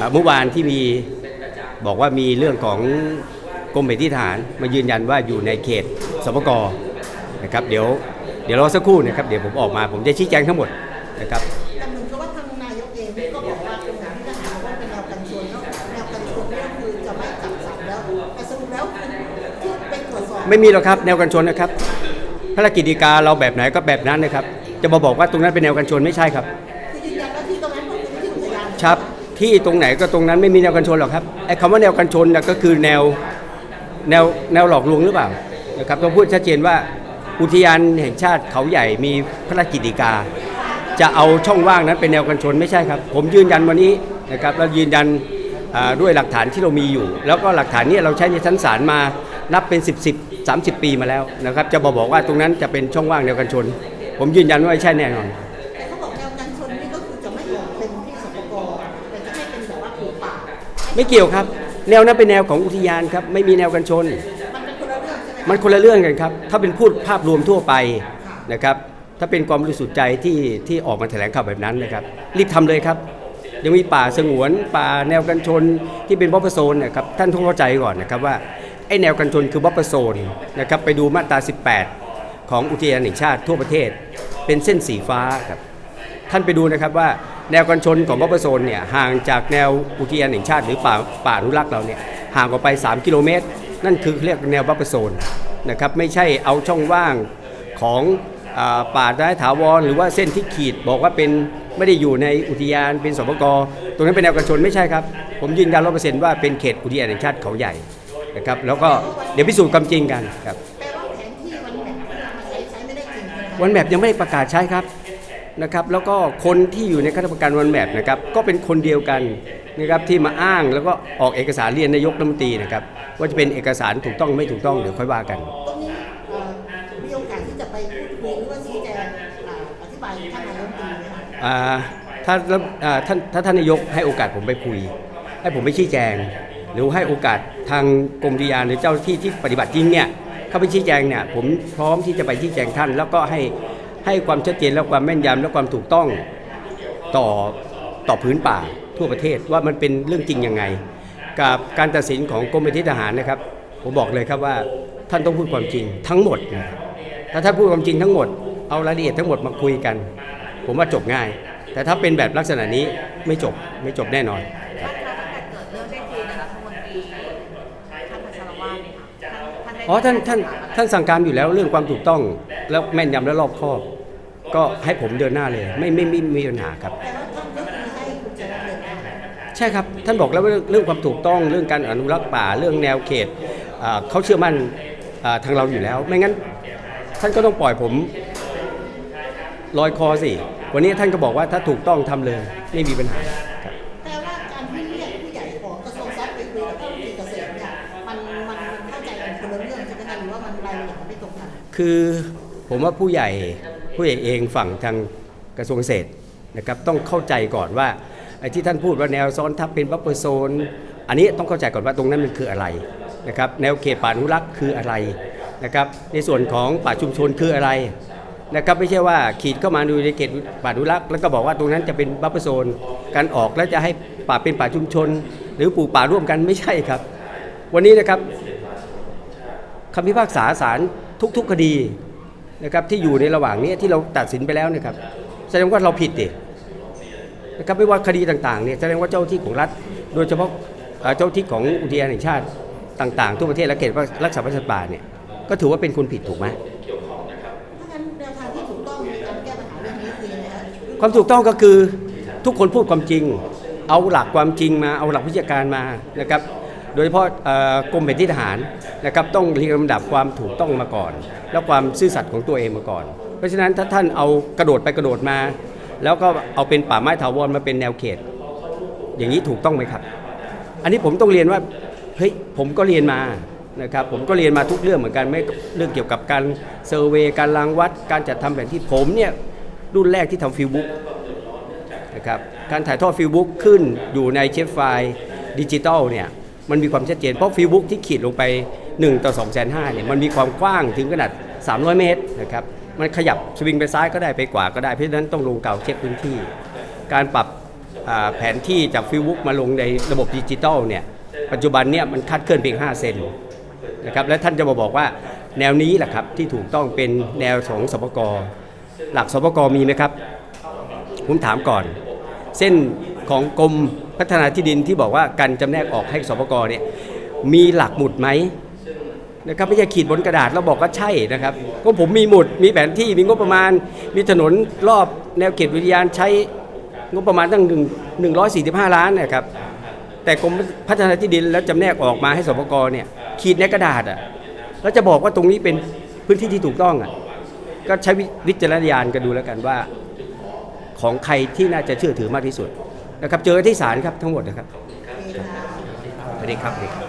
อ่าเมื่อวานที่มีบอกว่ามีเรื่องของกรมแผนที่ทหารมายืนยันว่าอยู่ในเขตสปกนะครับเดี๋ยวเดี๋ยวรอสักครู่นะครับเดี๋ยวผมออกมาผมจะชี้แจงทั้งหมดนะครับแต่เหมือนกับว่าทางนายกเองก็บอกว่าเป็นแบบที่ทหารว่าเป็นแนวกันชนแล้วแนวกันชนเนี่ยคือจะไม่จับสัตว์แล้วแต่สรุปแล้วคือที่ไปตรวจสอบไม่มีหรอกครับแนวกันชนนะครับพระราชกิจกาเราแบบไหนก็แบบนั้นนะครับ จะมาบอกว่าตรงนั้นเป็นแนวกันชนไม่ใช่ครับ ที่ตรงไหนก็ตรงนั้นไม่มีแนวกันชนหรอกครับไอ้คำว่าแนวกันชนนะก็คือแนวแนวแนวหลอกลวงหรือเปล่านะครับต้องพูดชัดเจนว่าอุทยานแห่งชาติเขาใหญ่มีพระราชกิจกา จะเอาช่องว่างนั้นเป็นแนวกันชนไม่ใช่ครับ ผมยืนยันวันนี้นะครับแล้วยืนยันด้วยหลักฐานที่เรามีอยู่ แล้วก็หลักฐานนี้เราใช้ในชั้นศาลมานับเป็น 10 10 30 ปีมาแล้วนะครับจะบอกบอกว่าตรงนั้นจะเป็นช่องว่างแนวกันชน ผมยืนยันว่าไม่ใช่แน่นอน ไม่เกี่ยวครับ แนวนั้นเป็นแนวของอุทยานครับ ไม่มีแนวกันชน มันคนละเรื่องกันครับ ถ้าเป็นพูดภาพรวมทั่วไปนะครับ ถ้าเป็นความบริสุทธิ์ใจที่ที่ออกมาแถลงข่าวแบบนั้นนะครับ รีบทำเลยครับ ยังมีป่าสงวน ป่าแนวกันชนที่เป็นบัฟเฟอร์โซนนะครับ ท่านต้องเข้าใจก่อนนะครับว่าไอแนวกันชนคือบัฟเฟอร์โซนนะครับ ไปดูมาตรา 18 ของอุทยานแห่งชาติทั่วประเทศ เป็นเส้นสีฟ้าครับ ท่านไปดูนะครับว่า แนวกันชนของบัฟเฟอร์โซนเนี่ยห่างจากแนวอุทยานแห่งชาติหรือป่าป่าอนุรักษ์เราเนี่ยห่างออกไป 3 กิโลเมตร นั่นคือเรียกแนวบัฟเฟอร์โซนนะครับไม่ใช่เอาช่องว่างของอาป่าไม้ถาวร หรือว่าเส้นที่ขีดบอกว่าเป็นไม่ได้อยู่ในอุทยานเป็นสปกตรงนั้นเป็นแนวกันชนไม่ใช่ครับ ผมยืนยันร้อเปอร์เซ็นต์ว่าเป็นเขตอุทยานแห่งชาติเขาใหญ่นะครับแล้วก็เดี๋ยวพิสูจน์ความจริงกันครับแปลว่าแผนที่มันแบบที่เรามาใช้ใช้ไม่ได้จริงใช่ไหมคะวันแมปยังไม่ได้ประกาศใช้ครับ นะครับแล้วก็คนที่อยู่ในคณะกรรมการวันแมปนะครับก็เป็นคนเดียวกันนะครับที่มาอ้างแล้วก็ออกเอกสารเรียนนายกรัฐมนตรีนะครับว่าจะเป็นเอกสารถูกต้องไม่ถูกต้องเดี๋ยวค่อยว่ากันตรงนี้เอ่อมีโอกาสที่จะไปพูดคุยหรือว่าชี้แจงอ่าอธิบายท่านนายกรัฐมนตรีไหมคะอ่าถ้าอ่าท่านถ้าท่านนายกให้โอกาสผมไปคุย ให้ผมไปชี้แจง หรือให้โอกาสทางกรมอุทยานหรือเจ้าหน้าที่ที่ปฏิบัติจริงเนี่ยเข้าไปชี้แจงเนี่ยผมพร้อมที่จะไปชี้แจงท่าน แล้วก็ให้ ให้ความชัดเจนและความแม่นยำและความถูกต้องต่อต่อพื้นป่าทั่วประเทศว่ามันเป็นเรื่องจริงยังไง กับการตัดสินของกรมบัญชีทหารนะครับ ผมบอกเลยครับว่าท่านต้องพูดความจริงทั้งหมดนะครับถ้าท่านพูดความจริงทั้งหมดเอารายละเอียดทั้งหมดมาคุยกัน ผมว่าจบง่าย แต่ถ้าเป็นแบบลักษณะนี้ไม่จบไม่จบแน่นอนครับ อ๋อท่านท่านท่านสั่งการอยู่แล้วเรื่องความถูกต้องแล้วแม่นยำและรอบคอบ ก็ให้ผมเดินหน้าเลย ไม่ไม่ไม่มีปัญหาครับ ใช่ครับท่านบอกแล้วว่าเรื่องความถูกต้องเรื่องการอนุรักษ์ป่าเรื่องแนวเขตเขาเชื่อมั่นทางเราอยู่แล้ว ไม่งั้น ท่านก็ต้องปล่อยผมลอยคอสิวันนี้ท่านก็บอกว่าถ้าถูกต้องทำเลย ไม่มีปัญหา คือผมว่าผู้ใหญ่ผู้ใหญ่เองฝั่งทางกระทรวงเกษตรนะครับต้องเข้าใจก่อนว่าไอ้ที่ท่านพูดว่าแนวซ้อนทับเป็นบัฟเฟอร์โซน อันนี้ต้องเข้าใจก่อนว่าตรงนั้นมันคืออะไรนะครับแนวเขตป่าอนุรักษ์คืออะไรนะครับในส่วนของป่าชุมชนคืออะไรนะครับไม่ใช่ว่าขีดเข้ามาดูในเขตป่าอนุรักษ์แล้วก็บอกว่าตรงนั้นจะเป็นบัฟเฟอร์โซนการออกแล้วจะให้ป่าเป็นป่าชุมชน หรือปลูกป่าร่วมกันไม่ใช่ครับ วันนี้นะครับคำพิพากษาศาล ทุก ๆ คดีนะครับที่อยู่ในระหว่างนี้ที่เราตัดสินไปแล้วนะครับแสดงว่าเราผิดดินะครับไม่ว่าคดีต่างๆเนี่ยแสดงว่าเจ้าที่ของรัฐ โดยเฉพาะเอ่อเจ้าที่ของอุทยานแห่งชาติต่างๆทั่วประเทศและเขตรักษาพันธุ์สัตว์ป่าเนี่ยก็ถือว่าเป็นคนผิดถูกไหมถ้างั้นแนวทางที่ถูกต้องในการแก้ปัญหาเรื่องนี้คือยังไงคะความถูกต้องก็คือทุกคนพูดความจริง เอาหลักความจริงมาเอาหลักวิชาการมานะครับ โดยเฉพาะกรมแผนที่ทหารนะครับต้องเรียงลำดับความถูกต้องมาก่อน แล้วความซื่อสัตย์ของตัวเองมาก่อน เพราะฉะนั้นถ้าท่านเอากระโดดไปกระโดดมา แล้วก็เอาเป็นป่าไม้ถาวรมาเป็นแนวเขต อย่างนี้ถูกต้องไหมครับ อันนี้ผมต้องเรียนว่าเฮ้ยผมก็เรียนมานะครับผมก็เรียนมาทุกเรื่องเหมือนกันไม่เรื่องเกี่ยวกับการเซอร์เวย์การรางวัด การจัดทำแผนที่ผมเนี่ยรุ่นแรกที่ทำฟิลบุ๊กนะครับการถ่ายทอดฟิลบุ๊กขึ้นอยู่ในเชฟไฟล์ดิจิตอลเนี่ย มันมีความชัดเจน เพราะฟิลบุ๊กที่ขีดลงไป 1 ต่อ2 5 0 0เนี่ยมันมีความกว้างถึงขนาด 300 เมตรนะครับมันขยับสวิงไปซ้ายก็ได้ไปขวาก็ได้เพราะฉะนั้นต้องลงเก่าเช็คพื้นที่ การปรับแผนที่จากฟิวบุ๊กมาลงในระบบดิจิตอลเนี่ยปัจจุบันเนี่ยมันคาดเคลื่อนเพียง 5 เซนนะครับและท่านจะมาบอกว่าแนวนี้แหละครับที่ถูกต้องเป็นแนวของสปกหลักสปกมีไหมครับ ผมถามก่อน เส้นของกรม พัฒนาที่ดินที่บอกว่าการจำแนกออกให้สปกเนี่ยมีหลักหมุดไหมนะครับไม่ใช่ขีดบนกระดาษแล้วบอกว่าใช่นะครับก็ผมมีหมุดมีแผนที่มีงบประมาณ มีถนนรอบแนวเขตวิทยานใช้งบประมาณตั้งหนึ่งหนึ่งร้อยสี่สิบห้าล้านนะครับแต่กรมพัฒนาที่ดินแล้วจำแนกออกมาให้สปกเนี่ยขีดในกระดาษอะแล้วจะบอกว่าตรงนี้เป็นพื้นที่ที่ถูกต้องอะก็ใช้วิจารณญาณกันดูแล้วกันว่า ของใครที่น่าจะเชื่อถือมากที่สุด นะครับ เจอกันที่ศาลครับทั้งหมดนะครับโอเคค่ะสวัสดีครับสวัสดีครับ